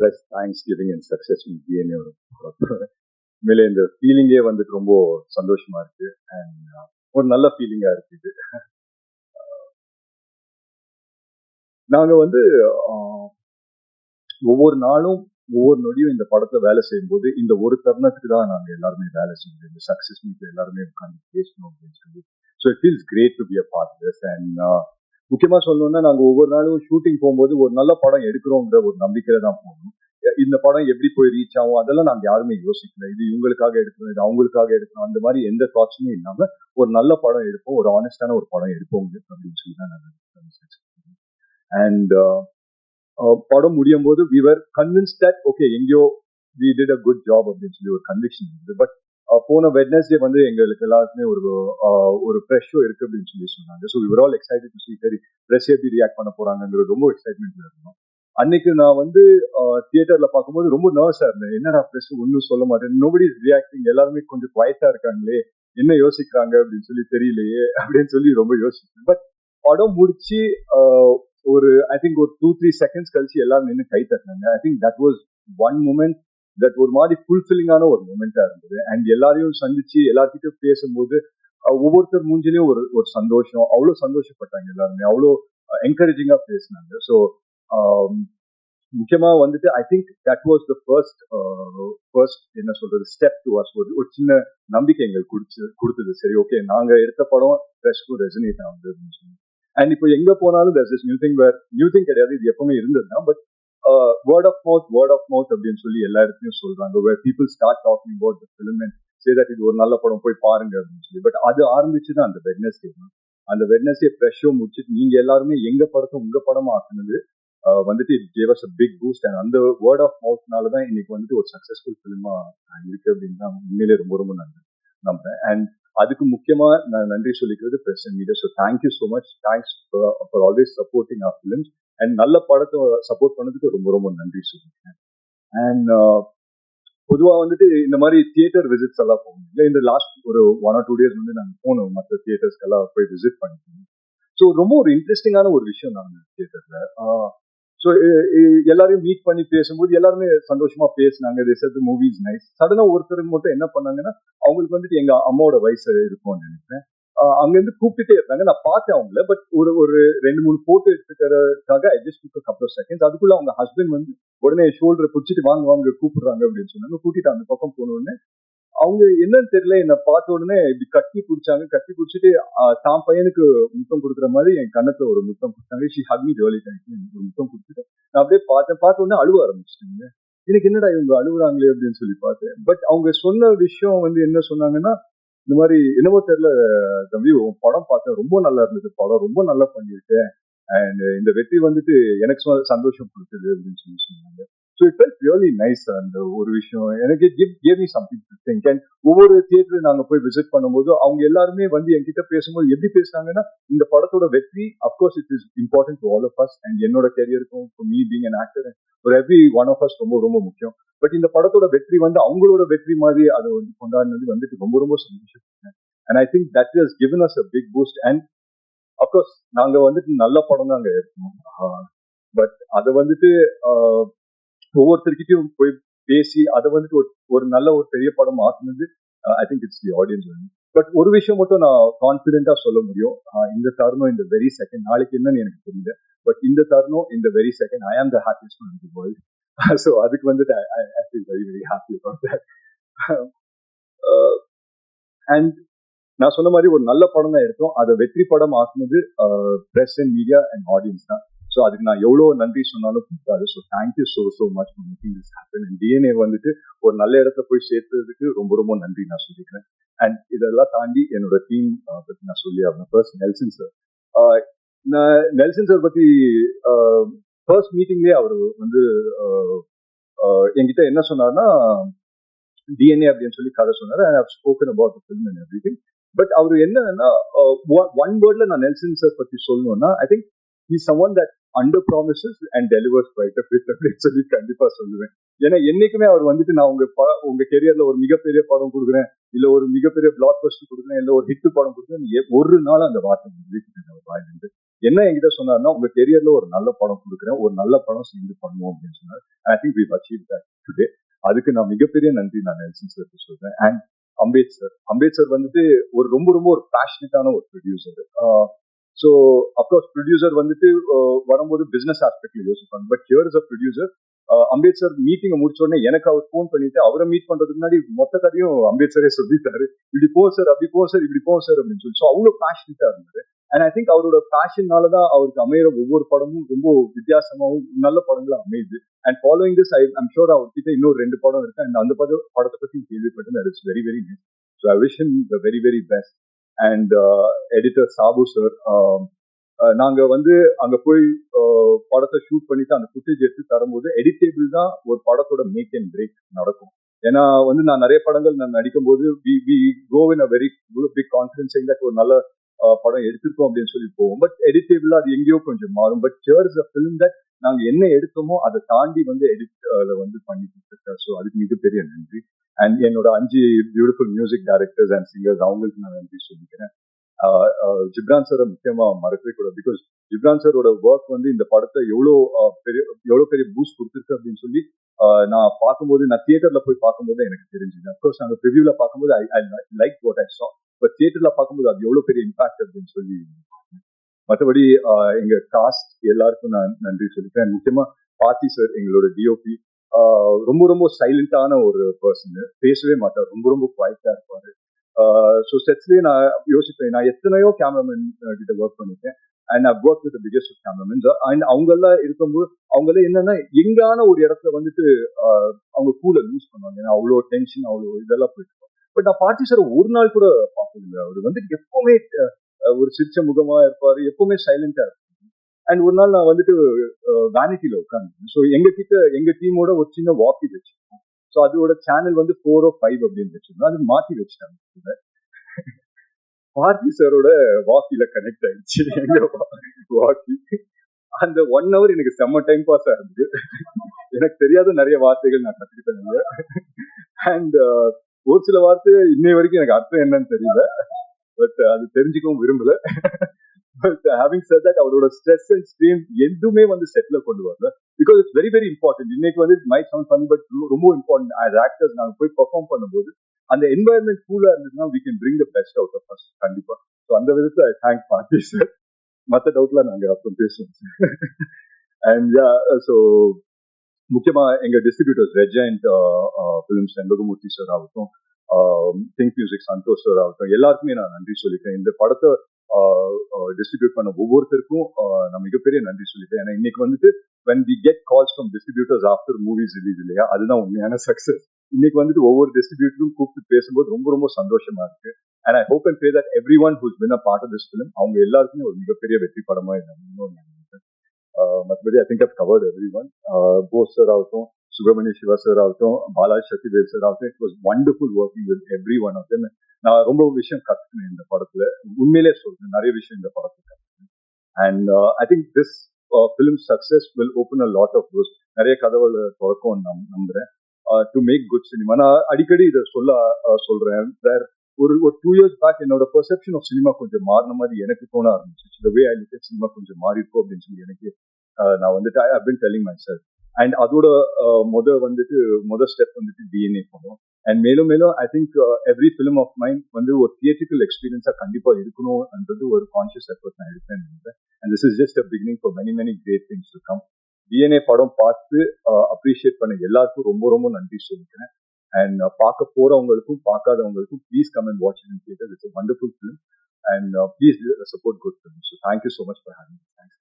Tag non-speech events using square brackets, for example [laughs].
Plus thanks giving and success DNA உண்மையிலே இந்த ஃபீலிங்கே வந்துட்டு ரொம்ப சந்தோஷமா இருக்கு. அண்ட் uh, ஒரு நல்ல ஃபீலிங்கா இருக்கு இது. [laughs] நாங்க வந்து ஒவ்வொரு நாளும் ஒவ்வொரு நொடியும் இந்த படத்தை வேலை செய்யும்போது இந்த ஒரு தருணத்துக்கு தான் நாங்க எல்லாருமே வேலை செஞ்சோம் இந்த சக்சஸ் மீட் எல்லாருமே உட்காந்து பேசணும் அப்படின்னு சொல்லி. So it feels great to be a part this and முக்கியமா சொல்லணும்னா நாங்க ஒவ்வொரு நாளும் ஷூட்டிங் போகும்போது ஒரு நல்ல படம் எடுக்கிறோங்கிற ஒரு நம்பிக்கையில தான் போகணும். இந்த படம் எப்படி போய் ரீச் ஆகும் அதெல்லாம் நாங்க யாருமே யோசிக்கல. இது இவங்களுக்காக எடுக்கணும் இது அவங்களுக்காக எடுக்கணும் அந்த மாதிரி எந்த தாட்ஸுமே இல்லாம ஒரு நல்ல படம் எடுப்போம் ஒரு ஆனஸ்டான ஒரு படம் எடுப்போம் அப்படின்னு சொல்லி தான் நாங்கள் அண்ட் uh, uh, படம் முடியும் போது we were convince that okay எங்கேயோ we did a good job அப்படின்னு சொல்லி ஒரு கன்விக்ஷன் இருந்தது. பட் போன வெட்னஸ்டே வந்து எங்களுக்கு எல்லாருக்குமே ஒரு ஒரு ஃப்ரெஷ்ஷோ இருக்கு அப்படின்னு சொல்லி சொன்னாங்க. So we're all excited to see சரி ப்ரெஸ் எப்படி ரியாக்ட் பண்ண போறாங்கிற ரொம்ப எக்ஸைட்மெண்ட்ல இருந்தோம். அன்னைக்கு நான் வந்து தியேட்டர்ல பார்க்கும்போது ரொம்ப நர்வஸா இருந்தேன். என்னடா ப்ரெஸ் ஒன்றும் சொல்ல மாட்டேன். நோபடி ரியாக்டிங் எல்லாருமே கொஞ்சம் குவைட்டா இருக்காங்களே. என்ன யோசிக்கிறாங்க அப்படின்னு சொல்லி தெரியலையே அப்படின்னு சொல்லி ரொம்ப யோசிச்சேன். பட் படம் முடிச்சு ஒரு ஐ திங்க் ஒரு டூ த்ரீ செகண்ட்ஸ் கழிச்சு எல்லாரும் நின்று கை தட்டினாங்க. I think that was one moment that ஒரு மாதிரி ஃபுல்ஃபில்லிங்கான ஒரு மூமெண்டா இருந்தது. அண்ட் எல்லாரையும் சந்திச்சு எல்லார்கிட்டையும் பேசும்போது ஒவ்வொருத்தர் மூஞ்சிலையும் ஒரு ஒரு சந்தோஷம். அவ்வளோ சந்தோஷப்பட்டாங்க எல்லாருமே. அவ்வளோ என்கரேஜிங்கா பேசினாங்க. ஸோ முக்கியமா வந்துட்டு I think that was the first first என்ன சொல்றது ஸ்டெப் டு வாஸ் ஒரு ஒரு சின்ன நம்பிக்கை எங்களுக்கு குடிச்சு கொடுத்தது. சரி ஓகே நாங்க எடுத்த படம் ஃப்ரெஷ்க்கும் ரெசனேட் ஆகுது அப்படின்னு சொல்லி அண்ட் இப்போ எங்க போனாலும் there's is new thing where new thing கிடையாது. இது எப்பவுமே இருந்ததுதான். But word of mouth word of mouth அப்படின்னு சொல்லி எல்லா இடத்தையும் சொல்றாங்க. Where people start talking about the film and say that இது ஒரு நல்ல படம் போய் பாருங்க அப்படின்னு சொல்லி. பட் அது ஆரம்பிச்சு தான். அந்த வெட்னஸ்டே அந்த வெட்னஸ்டே ஃப்ரெஷ்ஷோ முடிச்சுட்டு நீங்க எல்லாருமே எங்க படத்தை உங்க படமா ஆக்குனது வந்துட்டு it gave us a big boost and அந்த வேர்ட் ஆஃப் மவுத்னால தான் இன்னைக்கு வந்துட்டு ஒரு சக்சஸ்ஃபுல் ஃபிலிமா இருக்கு அப்படின்னு தான் உண்மையிலே ரொம்ப ரொம்ப நன்றி நம்புறேன். அண்ட் அதுக்கு முக்கியமா நான் நன்றி சொல்லிக்கிறது press and media so thank you so much thanks for always supporting our films and நல்ல படத்தை சப்போர்ட் பண்ணதுக்கு ரொம்ப ரொம்ப நன்றி சொல்லியிருக்கேன் அண்ட் uh, பொதுவாக வந்துட்டு இந்த மாதிரி தியேட்டர் விசிட்ஸ் எல்லாம் போகணும். இல்லை இந்த லாஸ்ட் ஒரு ஒன் ஆர் டூ டேஸ் வந்து நாங்கள் போனோம் மற்ற தியேட்டர்ஸ்க்கெல்லாம் போய் விசிட் பண்ணிக்கணும். ஸோ ரொம்ப ஒரு இன்ட்ரெஸ்டிங்கான ஒரு விஷயம் நாங்கள் தியேட்டரில் ஸோ எல்லாரையும் மீட் பண்ணி பேசும்போது எல்லாருமே சந்தோஷமா பேசினாங்க. தேசத்து மூவிஸ் நைஸ் சடனாக ஒருத்தர் மட்டும் என்ன பண்ணாங்கன்னா அவங்களுக்கு வந்துட்டு எங்கள் அம்மாவோட வயசு இருக்கும்னு நினைக்கிறேன். ஆஹ் அங்கிருந்து கூப்பிட்டுட்டே இருந்தாங்க. நான் பார்த்தேன் அவங்கள பட் ஒரு ஒரு ரெண்டு மூணு photo எடுத்துக்கிறதுக்காக I just took couple seconds அதுக்குள்ள அவங்க ஹஸ்பண்ட் வந்து உடனே ஷோல்டரை பிடிச்சிட்டு வாங்க வாங்க கூப்பிடுறாங்க அப்படின்னு சொன்னாங்க. கூட்டிட்டு அந்த பக்கம் போன உடனே அவங்க என்னன்னு தெரியல என்ன பார்த்த உடனே இப்படி கட்டி பிடிச்சாங்க. கட்டி பிடிச்சிட்டு தான் பையனுக்கு முத்தம் கொடுக்குற மாதிரி என் கண்ணத்துல ஒரு முத்தம் கொடுத்தாங்க. ஷி ஹக்மி ஜோலி ஒரு முத்தம் கொடுத்துட்டு நான் அப்படியே பார்த்தேன் பார்த்த உடனே அழுவ ஆரம்பிச்சிட்டாங்க. எனக்கு என்னடா இவங்க அழுகுறாங்களே அப்படின்னு சொல்லி பார்த்தேன். பட் அவங்க சொன்ன விஷயம் வந்து என்ன சொன்னாங்கன்னா இந்த மாதிரி என்னமோ தெரியல தம்பி. உன் படம் பார்த்தேன். ரொம்ப நல்லா இருந்தது. படம் ரொம்ப நல்லா பண்ணியிருக்கேன். அண்ட் இந்த வெற்றி வந்துட்டு எனக்கு சந்தோஷம் கொடுத்தது அப்படின்னு சொல்லி சொன்னாங்க. So it felt really nice அந்த ஒரு விஷயம். எனக்கு give gave me something to think and ஒவ்வொரு தியேட்டர் நாங்கள் போய் விசிட் பண்ணும்போது அவங்க எல்லாருமே வந்து என்கிட்ட பேசும்போது எப்படி பேசுனாங்கன்னா இந்த படத்தோட வெற்றி of course it is important to all of us and என்னோட கெரியருக்கும் மீ பீங் அன் ஆக்டர் ஒரு எவ்ரி ஒன் ஆஃப் அஸ் ரொம்ப ரொம்ப முக்கியம். பட் இந்த படத்தோட வெற்றி வந்து அவங்களோட வெற்றி மாதிரி அதை வந்து கொண்டாடினது வந்துட்டு ரொம்ப ரொம்ப சந்தோஷம். And I think that is given us a big boost and of course நாங்கள் வந்துட்டு நல்ல படம் தான் அங்கே இருக்கோம் பட் அதை வந்துட்டு ஒவ்வொருத்தருக்கிட்டையும் ஒவ்வொருத்தர்கிட்டயும் போய் பேசி அதை வந்துட்டு ஒரு ஒரு நல்ல ஒரு பெரிய படம் ஆக்குனது I think it's the audience but ஒரு விஷயம் மட்டும் நான் கான்பிடென்டா சொல்ல முடியும். Uh, இந்த தருணம் இந்த வெரி செகண்ட் நாளைக்கு என்னன்னு எனக்கு தெரியல. பட் இந்த தருணம் இந்த very second I am the happiest man the world so அதுக்கு வந்துட்டு I feel very very happy about that and நான் சொன்ன மாதிரி ஒரு நல்ல படம் தான் எடுத்தோம். அதை வெற்றி படம் ஆக்குனது press and media and audience தான். ஸோ அதுக்கு நான் எவ்வளோ நன்றி சொன்னாலும் கொடுத்தாரு so thank you so so much for making this happen and DNA வந்துட்டு ஒரு நல்ல இடத்துல போய் சேர்த்ததுக்கு ரொம்ப ரொம்ப நன்றி நான் சொல்லிக்கிறேன். அண்ட் இதெல்லாம் தாண்டி என்னோட டீம் பற்றி நான் சொல்லி ஆகணும். ஃபர்ஸ்ட் நெல்சன் சார் நான் நெல்சன் சார் பற்றி ஃபர்ஸ்ட் மீட்டிங்லேயே அவர் வந்து என்கிட்ட என்ன சொன்னார்னா டிஎன்ஏ அப்படின்னு சொல்லி கதை சொன்னார். I have spoken about film and every but அவர் என்னன்னா ஒன் வேர்ட்ல நான் நெல்சன் சார் பத்தி சொல்லணும்னா I think is someone that under promises and delivers right அப்படின்னு சொல்லி கண்டிப்பா சொல்லுவேன். ஏன்னா என்னைக்குமே அவர் வந்துட்டு நான் உங்க ப- உங்க கெரியர்ல ஒரு மிகப்பெரிய படம் கொடுக்குறேன் இல்ல ஒரு மிகப்பெரிய பிளாக் பஸ்டர் கொடுக்குறேன் இல்ல ஒரு ஹிட் படம் கொடுக்குறேன் ஒரு நாள் அந்த வார்த்தை வெளிக்கிட்டு வாயிலிருந்து என்ன என்கிட்ட சொன்னார்னா உங்க கெரியர்ல ஒரு நல்ல படம் கொடுக்குறேன் ஒரு நல்ல படம் சேர்ந்து பண்ணுவோம் அப்படின்னு சொன்னார். I think we achieve that today அதுக்கு நான் மிகப்பெரிய நன்றி நான் நெல்சன் சார் சொல்றேன். And Ambeth sir Ambeth sir வந்துட்டு ஒரு ரொம்ப ரொம்ப ஒரு பேஷனட்டான ஒரு ப்ரொடியூசர் ஸோ அப்கோர்ஸ் ப்ரொடியூசர் வந்துட்டு வரும்போது பிசினஸ் ஆஸ்பெக்ட்ல யோசிப்பாங்க. But here is a producer Ambethkar மீட்டிங்கை முடிச்ச உடனே எனக்கு அவர் ஃபோன் பண்ணிட்டு அவரை மீட் பண்றதுக்கு முன்னாடி மொத்த கதையும் அம்பேத்கரே சொல்லிட்டாரு. இப்படி போ சார் அப்படி போ சார் இப்படி போ சார் அப்படின்னு சொல்லி. ஸோ அவ்வளோ பேஷனட்டா இருந்தாரு. அண்ட் ஐ திங்க் அவரோட பேஷன்னால தான் அவருக்கு அமையிற ஒவ்வொரு படமும் ரொம்ப வித்தியாசமாகவும் நல்ல படங்களும் அமையுது. And following this I I'm sure அவர்கிட்ட இன்னொரு ரெண்டு படம் இருக்கு. அண்ட் அந்த படம் படத்தை பத்தி கேள்விப்பட்டு it's very very nice so I wish the very very best and editor Sabu sir நாங்க வந்து அங்க போய் uh, படத்தை ஷூட் பண்ணிட்டு அந்த ஃபுட்டேஜ் எடுத்து தரும்போது எடிட்டேபிள் தான் ஒரு படத்தோட மேக் அண்ட் பிரேக் நடக்கும். ஏன்னா வந்து நான் நிறைய படங்கள் நான் நடிக்கும் போது we we go in a very big confidence that ஒரு நல்ல படம் எடுத்திருக்கோம் அப்படின்னு சொல்லி போவோம். பட் எடிட்டேபிள் அது எங்கேயோ கொஞ்சம் மாறும். But shares a film that நாங்க என்ன எடுத்தோமோ அதை தாண்டி வந்து எடிட்ல வந்து பண்ணி கொடுத்துருக்காரு ஸோ அதுக்கு மிகப்பெரிய நன்றி. அண்ட் என்னோட அஞ்சு beautiful music directors and singers அவங்களுக்கு நான் நன்றி சொல்லிக்கிறேன். ஜிப்ரான் சாரை முக்கியமா மறக்கவே கூடாது. பிகாஸ் ஜிப்ரான் சாரோட ஒர்க் வந்து இந்த படத்தை எவ்வளோ பெரிய எவ்வளோ பெரிய பூஸ்ட் கொடுத்துருக்கு அப்படின்னு சொல்லி நான் பார்க்கும்போது நான் தியேட்டர்ல போய் பார்க்கும்போது எனக்கு தெரிஞ்சுது. அப்கோர்ஸ் நாங்கள் ப்ரிவியூல பார்க்கும்போது ஐ ஐ லைக் வாட் ஐ சா பட் தியேட்டர்ல பார்க்கும்போது அது எவ்வளோ பெரிய இம்பாக்ட் அப்படின்னு சொல்லி மற்றபடி எங்க காஸ்ட் எல்லாருக்கும் நான் நன்றி சொல்லிட்டேன் முக்கியமா பாத்தி சார் எங்களோட டிஓபி ரொம்ப ரொம்ப சைலண்டான ஒரு பர்சன் பேசவே மாட்டார். ரொம்ப ரொம்ப குவாய்ட்டா இருப்பாரு. ஸோ செட்ஸ்லேயே நான் யோசிப்பேன். நான் எத்தனையோ கேமராமேன் கிட்ட ஒர்க் பண்ணிருக்கேன் and I work with biggest cameraman and அவங்கெல்லாம் இருக்கும்போது அவங்களே என்னன்னா எங்கான ஒரு இடத்துல வந்துட்டு அவங்க கூல லூஸ் பண்ணுவாங்க. ஏன்னா அவ்வளோ டென்ஷன் அவ்வளோ இதெல்லாம் போயிட்டு பட் நான் பார்ட்டி சார் ஒரு நாள் கூட பார்த்ததில்லை அவர் வந்துட்டு எப்பவுமே ஒரு சிரிச்ச முகமா இருப்பாரு எப்பவுமே சைலண்டா இருப்பாரு. அண்ட் ஒரு நாள் நான் வந்துட்டு வேனிட்டியில உட்காந்து ஸோ எங்க கிட்ட எங்க டீமோட ஒரு சின்ன வாக்கி வச்சிருக்கோம் ஸோ அதோட சேனல் வந்து ஃபோர் ஓ ஃபைவ் அப்படின்னு வச்சிருந்தோம். அது மாத்தி வச்சுட்டாங்க. பார்த்தி சாரோட வாக்கில கனெக்ட் ஆயிடுச்சு. எங்க வாக்கி அந்த ஒன் ஹவர் எனக்கு செம்ம டைம் பாஸ் ஆகுது எனக்கு தெரியாத நிறைய வார்த்தைகள் நான் கற்றுக்கிட்டேன் அண்ட் ஒரு சில வார்த்தை இன்னை வரைக்கும் எனக்கு அர்த்தம் என்னன்னு தெரியல. பட் uh, அது தெரிஞ்சுக்கவும் விரும்பல. பட் ஹேவிங் செட் தட் அவரோட ஸ்ட்ரெஸ் அண்ட் ஸ்ட்ரீம் எதுவுமே வந்து செட்டில் கொண்டு வரல. Because it's very very important இன்னைக்கு வந்து மை சவுண்ட் ஃபன் பட் ரொம்ப இம்பார்ட்டன்ட் ஆஸ் ஆக்டர்ஸ் நாங்கள் போய் பெர்ஃபார்ம் பண்ணும்போது அந்த என்வாயன்மெண்ட் கூலா இருந்ததுன்னா we can bring the best out of first கண்டிப்பா. ஸோ அந்த விதத்தில் ஐ தேங்க் பாட்டி சார் மற்ற டவுட்ல நாங்கள் அப்புறம் பேசுவோம் அண்ட் ஸோ முக்கியமா எங்க distributors Regent Films Senbagamoorthy sir ஆகட்டும் திங்க் மியூசிக் சந்தோஷ் சார் ஆகட்டும் எல்லாருக்குமே நான் நன்றி சொல்லிக்கிறேன். இந்த படத்தை டிஸ்ட்ரிபியூட் பண்ண ஒவ்வொருத்தருக்கும் நான் மிகப்பெரிய நன்றி சொல்லிட்டேன் ஏன்னா இன்னைக்கு வந்துட்டு when we get calls from distributors after movies release இல்லையா? அதுதான் உண்மையான சக்சஸ் இன்னைக்கு வந்துட்டு ஒவ்வொரு டிஸ்ட்ரிபியூட்டரும் கூப்பிட்டு பேசும்போது ரொம்ப ரொம்ப சந்தோஷமா இருக்கு. And I hope and pray that every one who's been a part of this film அவங்க எல்லாருக்குமே ஒரு மிகப்பெரிய வெற்றி படமா இருந்தாங்க மற்றபடி I think up covered every one Bose sir ஆகட்டும் சுப்பிரமணிய சிவா சார் ஆகட்டும் பாலாஜி சத்யதேவ் சார் ஆகட்டும் it was wonderful working with every one of them நான் ரொம்ப விஷயம் கத்துக்கினேன் இந்த படத்துல. உண்மையிலே சொல்றேன் நிறைய விஷயம் இந்த படத்துல கத்துக்கினேன். And I think this film success will open a lot of doors நிறைய கதவுகள் திறக்கும் நான் நம்புறேன். டு மேக் குட் சினிமா நான் அடிக்கடி இதை சொல்ல uh, சொல்றேன். வேர் ஒரு ஒரு டூ இயர்ஸ் பேக் என்னோட பெர்செப்ஷன் ஆஃப் சினிமா கொஞ்சம் மாறின மாதிரி எனக்கு தோண ஆரம்பிச்சிச்சு. வே ஐ லுக் சினிமா கொஞ்சம் மாறி இருக்கும் அப்படின்னு சொல்லி எனக்கு uh, நான் வந்துட்டு I been telling my sir and அதோட முத வந்துட்டு முத ஸ்டெப் வந்துட்டு டிஎன்ஏ படம். அண்ட் மேலும் மேலும் I think every film of mind வந்து ஒரு தியேட்டிக்கல் எக்ஸ்பீரியன்ஸா கண்டிப்பா இருக்கணும்ன்றது ஒரு கான்சியஸ் எஃபர்ட் நான் எடுப்பேன் and this is just a beginning for many many great things to come DNA படம் பார்த்து அப்ரிஷியேட் பண்ண எல்லாருக்கும் ரொம்ப ரொம்ப நன்றி சொல்லிக்கிறேன். அண்ட் பார்க்க போறவங்களுக்கும் பார்க்காதவங்களுக்கும் please come and watch in theatre it's wonderful film and please support good film so thank you so much for having thanks